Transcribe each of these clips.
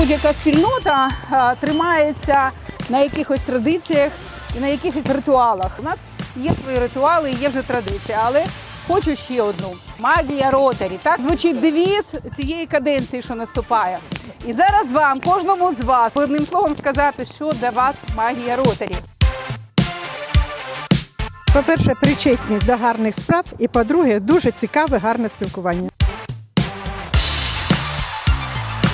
будь-яка спільнота тримається на якихось традиціях і на якихось ритуалах. У нас є свої ритуали, є вже традиція, але хочу ще одну магія ротарі. Так звучить девіз цієї каденції, що наступає. І зараз вам, кожному з вас, одним словом сказати, що для вас магія ротарі. По-перше, причетність до гарних справ, і по-друге, дуже цікаве, гарне спілкування.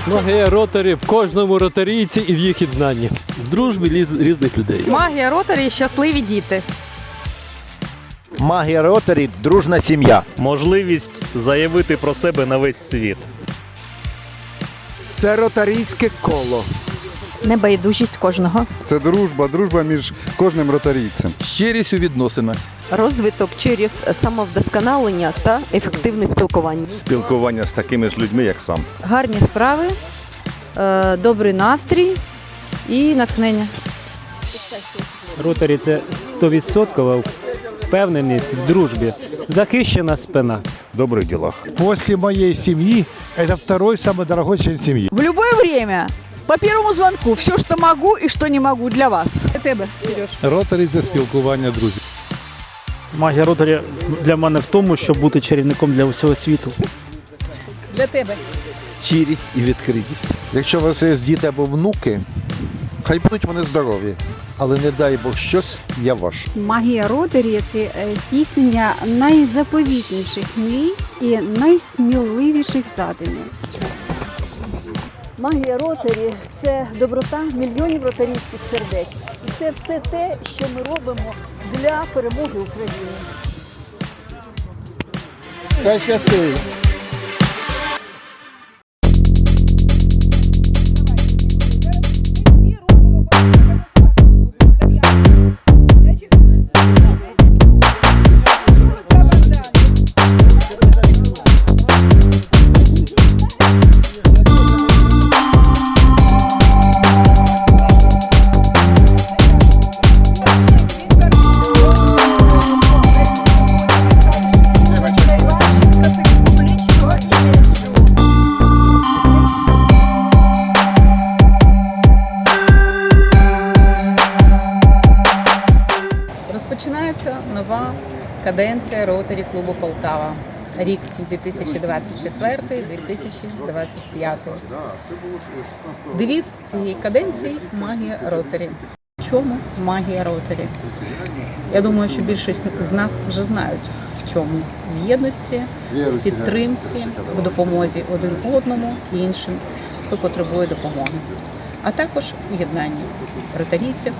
Магія ротарі в кожному ротарійці і в їх єднанні. В дружбі ліз- різних людей. Магія ротарі щасливі діти. Магія Ротарі дружна сім'я. можливість заявити про себе на весь світ. Це ротарійське коло. Небайдужість кожного. Це дружба, дружба між кожним ротарійцем. Щирість у відносинах. Розвиток через самовдосконалення та ефективне спілкування. Спілкування з такими ж людьми, як сам. Гарні справи, е, добрий настрій і натхнення. Ротарі це 100% впевненість в дружбі, захищена спина. В добрих ділах. После моей семьи это второй самый дорогой член семьи. В любое время, по первому звонку, все, что могу и что не могу для вас. Для тебе, Сереж. Ротарі це спілкування друзів. Магія ротарі для мене в тому, щоб бути чарівником для всього світу. Для тебе. Щирість і відкритість. Якщо у вас є діти або внуки, хай будуть вони здорові. Але не дай Бог щось, я ваш. Магія Ротарі це е, здійснення найзаповітніших мрій і найсміливіших задумів. Магія ротарі це доброта мільйонів ротарійських сердець. І це все те, що ми робимо для перемоги України. Хай щастить. Нова каденція ротарі клубу Полтава. Рік 2024-2025. Девіз цієї каденції магія ротарі. Чому магія ротарі? Я думаю, що більшість з нас вже знають в чому в єдності, в підтримці, в допомозі один одному і іншим, хто потребує допомоги, а також в ротарійців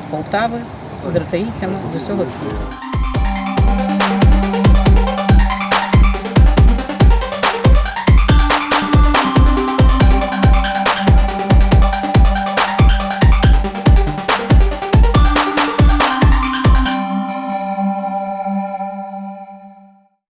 з Полтави з ротарійцями з усього світу.